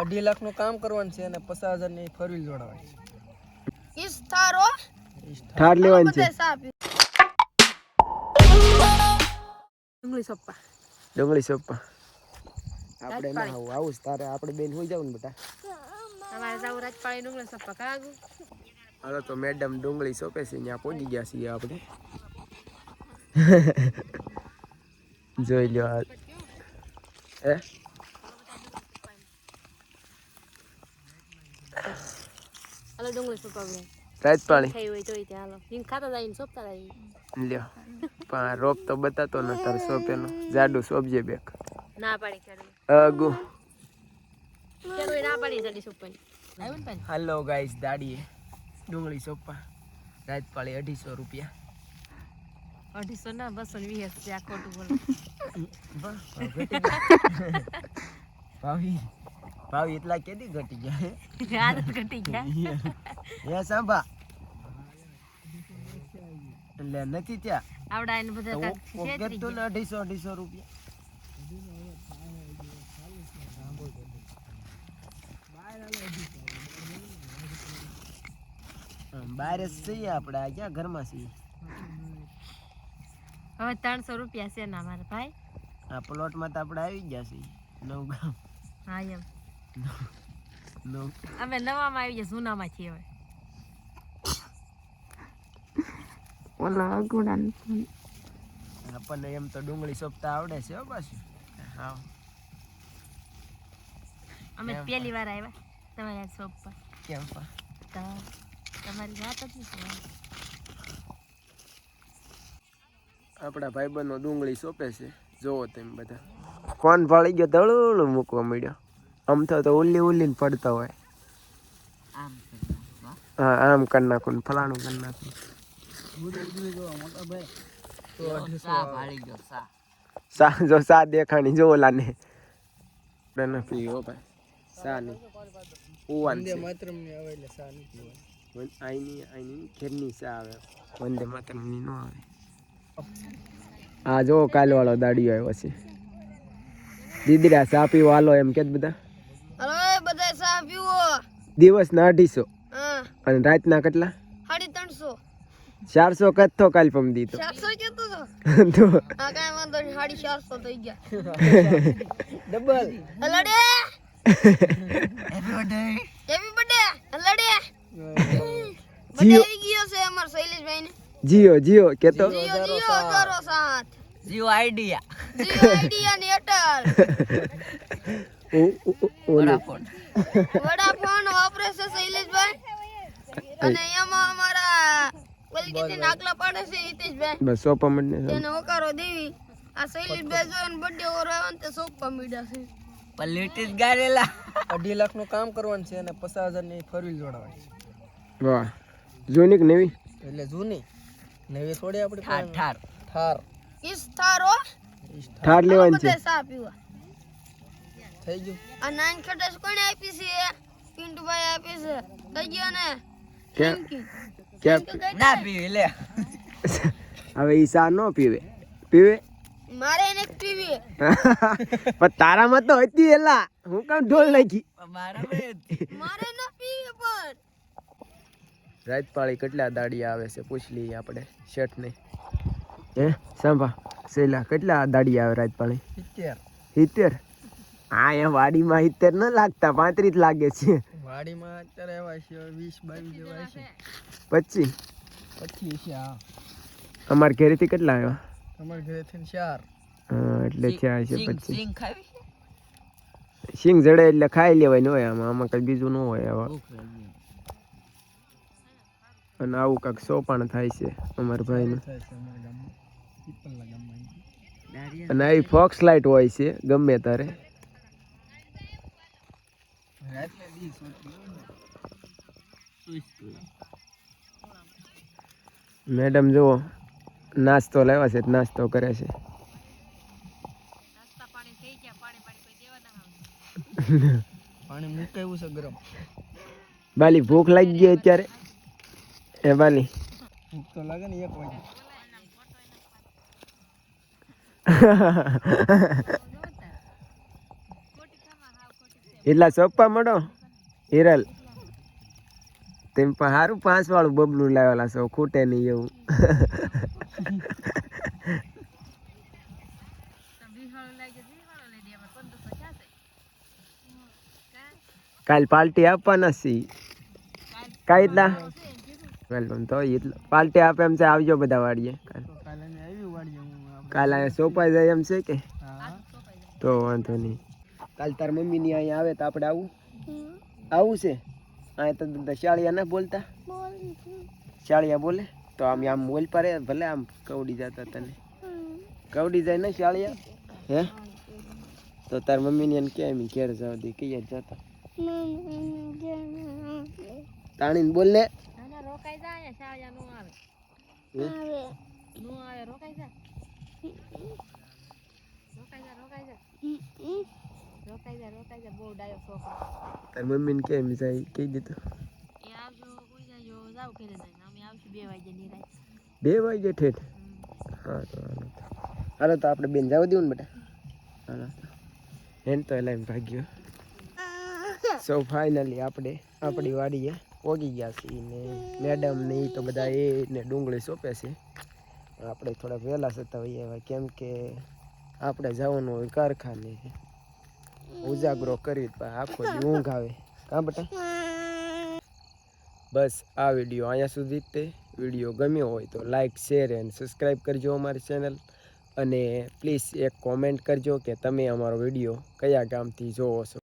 અઢી લાખ નું કામ કરવાનું છે અને પચાસ હજારની ફોર વ્હીલ જોડાવાની થારો. ઠાર લેવાની છે. ડુંગળી સપ્પા ડુંગળી સોપા આપણે ના આવું. આવું તારે. આપણે બેન હોઈ જાવ ને બેટા. તમારે જાવ રાજપાળી ડુંગળી સપ્પા કાગુ. હાલો તો મેડમ ડુંગળી સોંપે છે. ત્યાં પહોંચી ગયા છીએ આપણે. જોઈ આ હે હાલો ડુંગળી સપ્પા બે રાજપાળી થઈ હોય તોય ત્યાં હાલો. હિંગ ખાતા જાય ને સોપતા જાય લ્યો. પણ રોપ તો બતાતો ન તારે સોપેનો જાડુ સોપજે બેક. ના પાડી ખેડૂ અગુ. ખેડૂ ના પાડી જડી સોપવાની. પાણી? હાલો ગાઈસ દાડીએ ડુંગળી સોંપા રાજપાળી અઢીસો રૂપિયા. અઢીસો ના બસો ને વીસ છે આ ખોટું બોલો ભાવી ભાવી એટલા કેદી ઘટી ગયા આદત ઘટી ગયા. એ સાંભા. એટલે નથી ત્યાં આવડા એને બધા ઓકે તો ને અઢીસો અઢીસો રૂપિયા. બહાર જ છીએ આપણે ક્યાં ઘરમાં છીએ. હવે ત્રણસો રૂપિયા છે ના મારા ભાઈ. આ પ્લોટમાં તો આપણે આવી ગયા છે નવ ગામ. હા એમ. નવ. અમે નવામાં આવી ગયા જૂનામાં છીએ હવે આપણને એમ તો ડુંગળી સોપતા આવડે છે હો પાછું. હા. અમે પહેલી વાર આવ્યા તમારે આ શોપ પર. કેમ પર તમારી વાત જ નથી આપણા ભાઈબંધો ડુંગળી સોંપે છે. જોવો તેમ બધા. ફોન ફાળી ગયો તળું મૂકવા મળ્યો આમ તો તો ઉલ્લી ઉલ્લીને પડતા હોય. હા આમ કરી નાખું ફલાણું કરી નાખું. સા જો સા દેખાણી જો ઓલાને. આપણે નથી હો ભાઈ. સા નહીં. ઉવાન છે. માત્રની આવે એટલે સા નથી આઈની આઈની ઘેરની સા આવે. વંદે માતરમની નો આવે. આ જો કાલવાળો દાડીઓ આવ્યો છે. દીદરા સા પીવો હાલો એમ કે બધા? હવે બધા સા પીવો. દિવસના અઢીસો. હા. અને રાતના કેટલા? સાડી ત્રણસો. ચારસો કથો કાલ પમ દીધો. ચારસો કેતો તો. તો હા કાંઈ વાંધો નહીં સાડી ચારસો થઈ ગયા. ડબલ. લડે હેપી બર્થડે લડે બર્થડે આવી ગયો છે અમાર શૈલેષભાઈ ને જીઓ જીઓ કેતો? જીઓ જીઓ હજારો સાત. જીઓ આઈડિયા. જીઓ આઈડિયા ને એરટેલ. ઉ- વડાફોન. વાપરે છે શૈલેષભાઈ અને એમાં અમારા ક્વોલિટી નાકલા પાડે છે હિતેશભાઈ. બસ સોપા મંડને તેને હોકારો દેવી. આ શૈલેષભાઈ જોઈને બર્થડે ને તે સોપા મીડ્યા છે. પલેટી ગારેલા. અઢી લાખનું કામ કરવાનું છે અને પચાસ હજારની ફોર વ્હીલ જોડાવાની વાહ. જૂની કે નવી? એટલે જૂની. નવી થોડી આપણી ઠાર ઠાર. ઠાર. ઇસ થારો ઠાર લેવાની છે. સા પીવા. થઈ ગયું. આ નાન ખટાશ કોણે આપી છે? પિન્ટુભાઈ આપી છે. કઈ ગયો ને? પિંકી કઈ ના પીવે લે. હવે ઈસા નો પીવે. પીવે? મારે એને પીવી. પણ તારામાં તો હતી એલા. હું કામ ઢોલ નાખી? મારા મારે ન રાજપાળી કેટલા દાડી આવે છે? પૂછી લઈએ આપણે શર્ટ ને હે સાંભા સેલા કેટલા દાડી આવે રાજપાળી? સિત્તેર. સિત્તેર? હા એ વાડીમાં સિત્તેર ન લાગતા પાંત્રીસ લાગે છે. વાડીમાં અત્યારે એવા છે વીસ બાવીસ જેવા છે. પચીસ? પચીસ છે હા. અમારા ઘરેથી કેટલા આવ્યા? અમારા ઘરેથી ચાર. હા એટલે થયા છે પચીસ. સિંગ ખાવી સિંગ જડે એટલે ખાઈ લેવાય ન હોય આમાં. આમાં કઈ બીજું ન હોય આવા. અને આવું કાંક સોપાણ થાય છે અમારા ભાઈનું. અને આવી ફોક્સ લાઇટ હોય છે ગમે તારે મેડમ જુઓ નાસ્તો લાવ્યા છે નાસ્તો કરે છે. પાણી મૂકાયું છે ગરમ. બાલી ભૂખ લાગી ગઈ અત્યારે. એ બાલી તો લાગે ને એક વાગે એટલા સોપા મળો હિરલ તેમ પણ સારું પાંચ વાળું બબલું લાવેલા છો ખૂટે નહીં એવું કાલ પાર્ટી આપવાના સી કાંઈ એટલા વેલકમ તો પાર્ટી આપે એમ છે, આવજો બધા વાડીએ. કાલ સોંપાઈ જાય એમ છે કે? તો વાંધો નહીં. કાલ તાર મમ્મીની અહીંયા આવે તો આપણે આવું? આવું છે? અહીંયા તો શાળિયા ના બોલતા? શાળિયા બોલે? તો આમ આમ બોલ પડે ભલે આમ કવડી જતા તને. કવડી જાય ને શાળિયા? હે? તો તાર મમ્મીને એને કે એમ ઘેર જવા દે કઈ જતા? તાણીને બોલ ને. જાય શાળિયા નો આવે. હે? નો આવે રોકાઈ જાય રોકાઈ જાય રોકાઈ જાય રોકાઈ જાય રોકાઈ જાય બહુ ડાયો છોકરો. તાર મમ્મીને કેમ જાય કહી દીધું એ આવજો કોઈ જાય જાવ ઘરે જઈને. અમે આવશું બે વાગે નિરાય. બે વાગે ઠેઠ? હા તો હાલો. તો. હાલો તો આપણે બેન જવા દેવું ને બેટા? હાલો તો એમ તો એલા એમ ભાગ્યો. સો ફાઇનલી આપણે આપણી વાડીએ પોગી ગયા છીએ ને મેડમ ને એ તો બધા એ ને ડુંગળી સોંપે છે. આપણે થોડાક વહેલા જતા હોઈએ હવે, કેમ કે આપણે જવાનું હોય કારખાને. ઉજાગરો કરી આખો ઊંઘ આવે. કાં બટા? બસ આ વીડિયો અહીંયા સુધી તે. વીડિયો ગમ્યો હોય તો લાઇક શેર એન્ડ સબસ્ક્રાઈબ કરજો અમારી ચેનલ. અને પ્લીઝ એક કોમેન્ટ કરજો કે તમે અમારો વીડિયો કયા ગામથી જોવો છો.